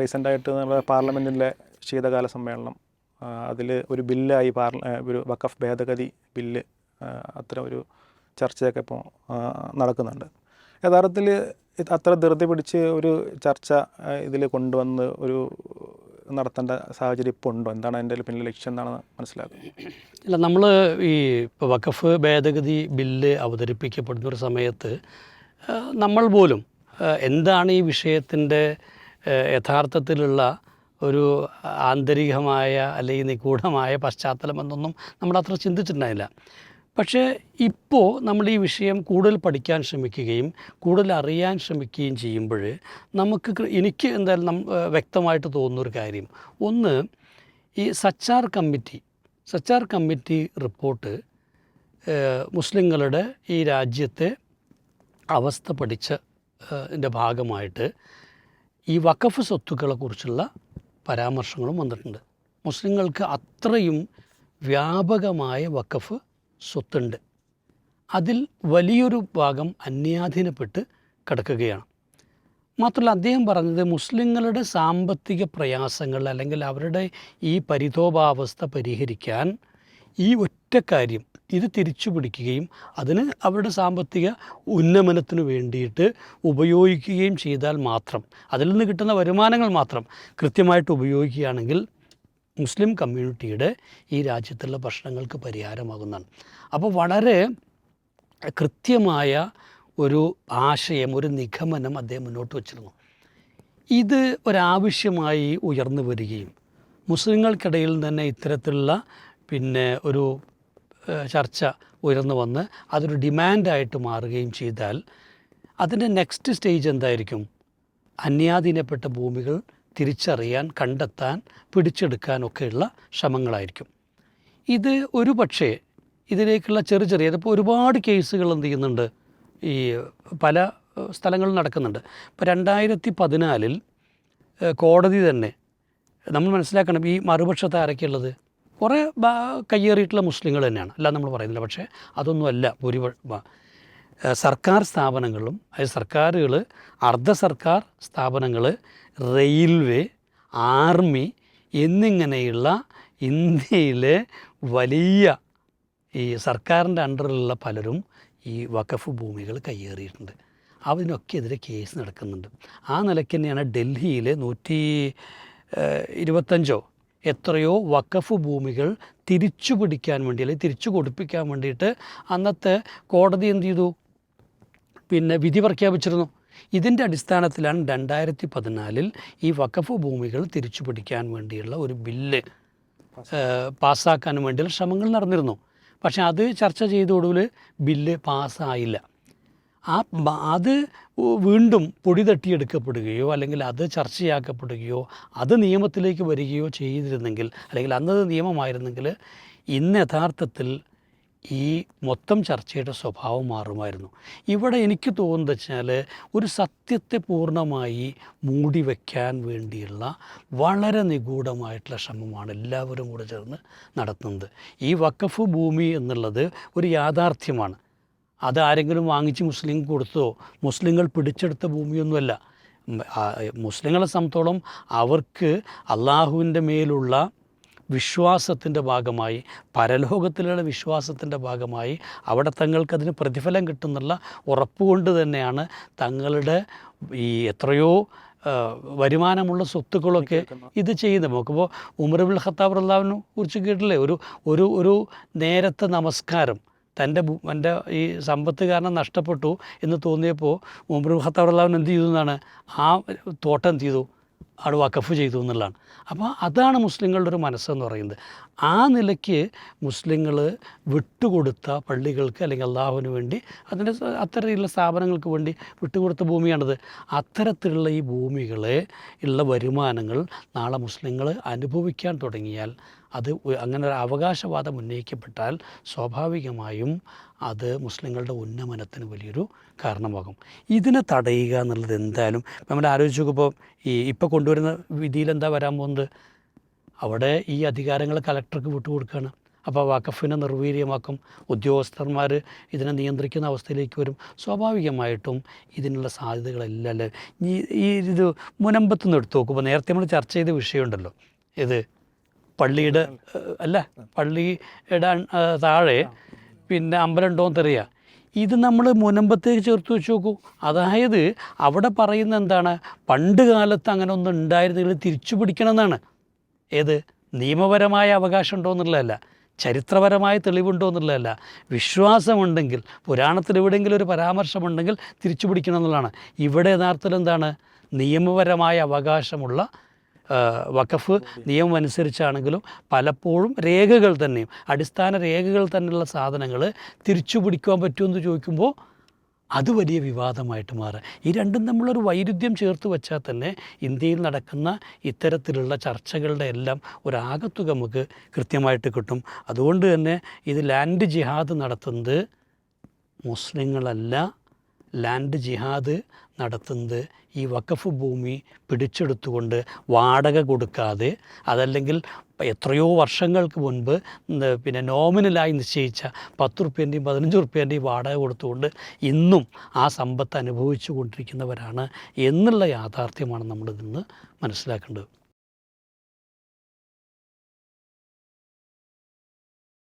റീസെന്റായിട്ട് നമ്മുടെ പാർലമെന്റിലെ ശീതകാല സമ്മേളനം അതിൽ ഒരു ബില്ലായി പാർല ഒരു വഖഫ് ഭേദഗതി ബില്ല് അത്ര ഒരു ചർച്ചയൊക്കെ ഇപ്പോൾ നടക്കുന്നുണ്ട്. യഥാർത്ഥത്തിൽ അത്ര ധൃതി പിടിച്ച് ഒരു ചർച്ച ഇതിൽ കൊണ്ടുവന്ന് ഒരു നടത്തേണ്ട സാഹചര്യം ഇപ്പോൾ ഉണ്ടോ? എന്താണ് അതിന്റെ പിന്നിലെ ലക്ഷ്യം എന്നാണ് മനസ്സിലാക്കുന്നത്? അല്ല നമ്മൾ ഈ ഇപ്പോൾ വഖഫ് ഭേദഗതി ബില്ല് അവതരിപ്പിക്കപ്പെടുന്ന ഒരു സമയത്ത് നമ്മൾ പോലും എന്താണ് ഈ വിഷയത്തിന്റെ യഥാർത്ഥത്തിലുള്ള ഒരു ആന്തരികമായ അല്ലെങ്കിൽ നിഗൂഢമായ പശ്ചാത്തലം എന്നൊന്നും നമ്മൾ അത്ര ചിന്തിച്ചിട്ടുണ്ടായില്ല. പക്ഷേ ഇപ്പോൾ നമ്മൾ ഈ വിഷയം കൂടുതൽ പഠിക്കാൻ ശ്രമിക്കുകയും കൂടുതൽ അറിയാൻ ശ്രമിക്കുകയും ചെയ്യുമ്പോൾ നമുക്ക് എനിക്ക് എന്തായാലും നം വ്യക്തമായിട്ട് തോന്നുന്നൊരു കാര്യം. ഒന്ന് ഈ Sachar committee Sachar committee report മുസ്ലിങ്ങളുടെ ഈ രാജ്യത്തെ അവസ്ഥ പഠിച്ച ഭാഗമായിട്ട് ഈ വഖഫ് സ്വത്തുക്കളെക്കുറിച്ചുള്ള പരാമർശങ്ങളും വന്നിട്ടുണ്ട്. മുസ്ലിങ്ങൾക്ക് അത്രയും വ്യാപകമായ വഖഫ് സ്വത്തുണ്ട്. അതിൽ വലിയൊരു ഭാഗം അന്യാധീനപ്പെട്ട് കിടക്കുകയാണ്. മാത്രമല്ല അദ്ദേഹം പറഞ്ഞത് മുസ്ലിങ്ങളുടെ സാമ്പത്തിക പ്രയാസങ്ങൾ അല്ലെങ്കിൽ അവരുടെ ഈ പരിതോപാവസ്ഥ പരിഹരിക്കാൻ ഈ ഒറ്റ കാര്യം ഇത് തിരിച്ചു പിടിക്കുകയും അതിന് അവരുടെ സാമ്പത്തിക ഉന്നമനത്തിന് വേണ്ടിയിട്ട് ഉപയോഗിക്കുകയും ചെയ്താൽ മാത്രം അതിൽ നിന്ന് കിട്ടുന്ന വരുമാനങ്ങൾ മാത്രം കൃത്യമായിട്ട് ഉപയോഗിക്കുകയാണെങ്കിൽ മുസ്ലിം കമ്മ്യൂണിറ്റിയുടെ ഈ രാജ്യത്തുള്ള പ്രശ്നങ്ങൾക്ക് പരിഹാരമാകുന്നതാണ്. അപ്പോൾ വളരെ കൃത്യമായ ഒരു ആശയം ഒരു നിഗമനം അദ്ദേഹം മുന്നോട്ട് വച്ചിരുന്നു. ഇത് ഒരാവശ്യമായി ഉയർന്നു വരികയും മുസ്ലിങ്ങൾക്കിടയിൽ തന്നെ ഇത്തരത്തിലുള്ള പിന്നെ ഒരു ചർച്ച ഉയർന്നു വന്ന് അതൊരു ഡിമാൻഡായിട്ട് മാറുകയും ചെയ്താൽ അതിന്റെ നെക്സ്റ്റ് സ്റ്റേജ് എന്തായിരിക്കും? അന്യാധീനപ്പെട്ട ഭൂമികൾ തിരിച്ചറിയാൻ കണ്ടെത്താൻ പിടിച്ചെടുക്കാൻ പിടിച്ചെടുക്കാനൊക്കെയുള്ള ശ്രമങ്ങളായിരിക്കും. ഇത് ഒരു പക്ഷേ ഇതിലേക്കുള്ള ചെറിയ ചെറിയ ഇതിപ്പോൾ ഒരുപാട് കേസുകൾ എന്ത് ചെയ്യുന്നുണ്ട്? ഈ പല സ്ഥലങ്ങളിൽ നടക്കുന്നുണ്ട്. ഇപ്പോൾ രണ്ടായിരത്തി പതിനാലിൽ കോടതി തന്നെ നമ്മൾ മനസ്സിലാക്കണം ഈ മറുപക്ഷത്തെ ആരൊക്കെയുള്ളത് കുറേ കയ്യേറിയിട്ടുള്ള മുസ്ലിങ്ങൾ തന്നെയാണ്. അല്ല നമ്മൾ പറയുന്നില്ല. പക്ഷേ അതൊന്നുമല്ല ഭൂരിപ സർക്കാർ സ്ഥാപനങ്ങളും അതായത് സർക്കാരുകൾ അർദ്ധ സർക്കാർ സ്ഥാപനങ്ങൾ റെയിൽവേ ആർമി എന്നിങ്ങനെയുള്ള ഇന്ത്യയിലെ വലിയ ഈ സർക്കാരിന്റെ അണ്ടറിലുള്ള പലരും ഈ വഖഫ് ഭൂമികൾ കയ്യേറിയിട്ടുണ്ട്. അതിനൊക്കെ എതിരെ കേസ് നടക്കുന്നുണ്ട്. ആ നിലയ്ക്ക് തന്നെയാണ് ഡൽഹിയിലെ നൂറ്റി ഇരുപത്തഞ്ചോ എത്രയോ വക്കഫ് ഭൂമികൾ തിരിച്ചു പിടിക്കാൻ വേണ്ടി അല്ലെങ്കിൽ തിരിച്ചു കൊടുപ്പിക്കാൻ വേണ്ടിയിട്ട് അന്നത്തെ കോടതി എന്ത് ചെയ്തു? പിന്നെ വിധി പ്രഖ്യാപിച്ചിരുന്നു. ഇതിന്റെ അടിസ്ഥാനത്തിലാണ് രണ്ടായിരത്തി പതിനാലിൽ ഈ വക്കഫ് ഭൂമികൾ തിരിച്ചു പിടിക്കാൻ വേണ്ടിയുള്ള ഒരു ബില്ല് പാസ്സാക്കാൻ വേണ്ടിയുള്ള ശ്രമങ്ങൾ നടന്നിരുന്നു. പക്ഷേ അത് ചർച്ച ചെയ്ത ഒടുവിൽ ബില്ല് പാസ്സായില്ല ആ അത് വീണ്ടും പൊടി തട്ടിയെടുക്കപ്പെടുകയോ അല്ലെങ്കിൽ അത് ചർച്ചയാക്കപ്പെടുകയോ അത് നിയമത്തിലേക്ക് വരികയോ ചെയ്തിരുന്നെങ്കിൽ അല്ലെങ്കിൽ അന്നത് നിയമമായിരുന്നെങ്കിൽ ഇന്ന് യഥാർത്ഥത്തിൽ ഈ മൊത്തം ചർച്ചയുടെ സ്വഭാവം മാറുമായിരുന്നു. ഇവിടെ എനിക്ക് തോന്നുന്നത് വെച്ചാൽ ഒരു സത്യത്തെ പൂർണമായി മൂടി വയ്ക്കാൻ വേണ്ടിയുള്ള വളരെ നിഗൂഢമായിട്ടുള്ള ശ്രമമാണ് എല്ലാവരും കൂടെ ചേർന്ന് നടത്തുന്നത്. ഈ വക്കഫ് ഭൂമി എന്നുള്ളത് ഒരു യാഥാർത്ഥ്യമാണ്. അത് ആരെങ്കിലും വാങ്ങിച്ച് മുസ്ലിം കൊടുത്തോ? മുസ്ലിങ്ങൾ പിടിച്ചെടുത്ത ഭൂമിയൊന്നുമല്ല. മുസ്ലിങ്ങളെ സംബന്ധിച്ചോളം അവർക്ക് അള്ളാഹുവിന്റെ മേലുള്ള വിശ്വാസത്തിന്റെ ഭാഗമായി പരലോകത്തിലുള്ള വിശ്വാസത്തിന്റെ ഭാഗമായി അവിടെ തങ്ങൾക്ക് അതിന് പ്രതിഫലം കിട്ടുന്നുള്ള ഉറപ്പുകൊണ്ട് തന്നെയാണ് തങ്ങളുടെ ഈ എത്രയോ വരുമാനമുള്ള സ്വത്തുക്കളൊക്കെ ഇത് ചെയ്യുന്നത്. നമുക്കിപ്പോൾ ഉമർബുൽ ഖത്താബ് അള്ളാവിനെ കുറിച്ച് കേട്ടില്ലേ? ഒരു ഒരു ഒരു നേരത്തെ നമസ്കാരം. തന്റെ എന്റെ ഈ സമ്പത്ത് കാരണം നഷ്ടപ്പെട്ടു എന്ന് തോന്നിയപ്പോൾ മുമ്പ് ഖത്താബ് അള്ളാഹുൻ എന്ത് ചെയ്തു എന്നാണ് ആ തോട്ടം എന്ത് ചെയ്തു? അവിടെ വഖഫ് ചെയ്തു എന്നുള്ളതാണ്. അപ്പോൾ അതാണ് മുസ്ലിങ്ങളുടെ ഒരു മനസ്സെന്ന് പറയുന്നത്. ആ നിലയ്ക്ക് മുസ്ലിങ്ങൾ വിട്ടുകൊടുത്ത പള്ളികൾക്ക് അല്ലെങ്കിൽ അള്ളാഹുവിന് വേണ്ടി അതിന്റെ അത്തരത്തിലുള്ള സ്ഥാപനങ്ങൾക്ക് വേണ്ടി വിട്ടുകൊടുത്ത ഭൂമിയാണത്. അത്തരത്തിലുള്ള ഈ ഭൂമികളെ ഉള്ള വരുമാനങ്ങൾ നാളെ മുസ്ലിങ്ങൾ അനുഭവിക്കാൻ തുടങ്ങിയാൽ അത് അങ്ങനെ ഒരു അവകാശവാദം ഉന്നയിക്കപ്പെട്ടാൽ സ്വാഭാവികമായും അത് മുസ്ലിങ്ങളുടെ ഉന്നമനത്തിന് വലിയൊരു കാരണമാകും. ഇതിനെ തടയുക എന്നുള്ളത് എന്തായാലും നമ്മൾ ആലോചിച്ച് നോക്കുമ്പോൾ ഈ ഇപ്പോൾ കൊണ്ടുവരുന്ന വിധിയിൽ എന്താ വരാൻ പോകുന്നത്? അവിടെ ഈ അധികാരങ്ങൾ കലക്ടർക്ക് വിട്ടുകൊടുക്കുകയാണ്. അപ്പോൾ വഖഫിനെ നിർവീര്യമാക്കും. ഉദ്യോഗസ്ഥന്മാർ ഇതിനെ നിയന്ത്രിക്കുന്ന അവസ്ഥയിലേക്ക് വരും. സ്വാഭാവികമായിട്ടും ഇതിനുള്ള സാധ്യതകളെല്ലാം ഈ ഇത് മുനമ്പത്ത് നിന്ന് എടുത്തു നോക്കുമ്പോൾ നേരത്തെ നമ്മൾ ചർച്ച ചെയ്ത വിഷയമുണ്ടല്ലോ. ഇത് പള്ളിയുടെ അല്ല പള്ളിയുടെ താഴെ പിന്നെ അമ്പലം ഉണ്ടോയെന്ന് അറിയാം ഇത് നമ്മൾ മുനമ്പത്തേക്ക് ചേർത്ത് വെച്ച് നോക്കൂ. അതായത് അവിടെ പറയുന്ന എന്താണ്? പണ്ട് കാലത്ത് അങ്ങനെ ഒന്നും ഉണ്ടായിരുന്നെങ്കിൽ തിരിച്ചു പിടിക്കണം എന്നാണ് ഏത്? നിയമപരമായ അവകാശം ഉണ്ടോ എന്നുള്ളതല്ല ചരിത്രപരമായ തെളിവുണ്ടോ എന്നുള്ളതല്ല വിശ്വാസമുണ്ടെങ്കിൽ പുരാണത്തിൽ എവിടെയെങ്കിലും ഒരു പരാമർശമുണ്ടെങ്കിൽ തിരിച്ചു പിടിക്കണം എന്നുള്ളതാണ്. ഇവിടെ യഥാർത്ഥത്തിൽ എന്താണ്? നിയമപരമായ അവകാശമുള്ള വഖഫ് നിയമം അനുസരിച്ചാണെങ്കിലും പലപ്പോഴും രേഖകൾ തന്നെയും അടിസ്ഥാന രേഖകൾ തന്നെയുള്ള സാധനങ്ങൾ തിരിച്ചു പിടിക്കാൻ പറ്റുമെന്ന് ചോദിക്കുമ്പോൾ അത് വലിയ വിവാദമായിട്ട് മാറുക ഈ രണ്ടും തമ്മിലൊരു വൈരുദ്ധ്യം ചേർത്ത് വെച്ചാൽ തന്നെ ഇന്ത്യയിൽ നടക്കുന്ന ഇത്തരത്തിലുള്ള ചർച്ചകളുടെ എല്ലാം ഒരാകത്തുക നമുക്ക് കൃത്യമായിട്ട് കിട്ടും. അതുകൊണ്ട് തന്നെ ഇത് ലാൻഡ് ജിഹാദ് നടത്തുന്നത് മുസ്ലിങ്ങളല്ല ലാൻഡ് ജിഹാദ് നടത്തുന്നത്. ഈ വഖഫ് ഭൂമി പിടിച്ചെടുത്തുകൊണ്ട് വാടക കൊടുക്കാതെ അതല്ലെങ്കിൽ എത്രയോ വർഷങ്ങൾക്ക് മുൻപ് പിന്നെ നോമിനലായി നിശ്ചയിച്ച പത്ത് റുപ്യേന്റെയും പതിനഞ്ച് റുപ്യേന്റെയും വാടക കൊടുത്തുകൊണ്ട് ഇന്നും ആ സമ്പത്ത് അനുഭവിച്ചു കൊണ്ടിരിക്കുന്നവരാണ് എന്നുള്ള യാഥാർത്ഥ്യമാണ് നമ്മളിതിന്ന് മനസ്സിലാക്കേണ്ടത്.